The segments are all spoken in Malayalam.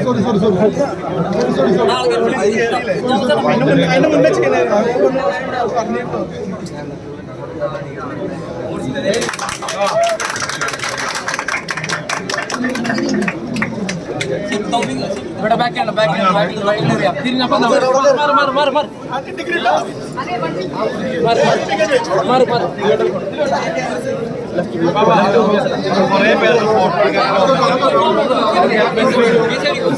സോറി സോറി സോറി സോറി അതിന്റെ മുന്നേ ചെയ്യുന്നത് പറഞ്ഞിട്ടോ बेटा back hand back hand back hand right ले फिर ना बंद मार मार मार मार आके डिग्री ला अरे मार मार मार मार लेफ़्ट बाबा अरे पैर को फोड़ के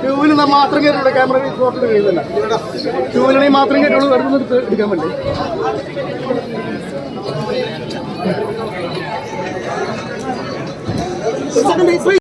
ടൂ വീലർ മാത്രം കയറിയുള്ള ക്യാമറ ഫോട്ടോ കഴിയുന്നില്ല ടൂ മാത്രം കയറിയുള്ളൂ വെറുതെ എടുത്ത് എടുക്കാൻ വേണ്ടി.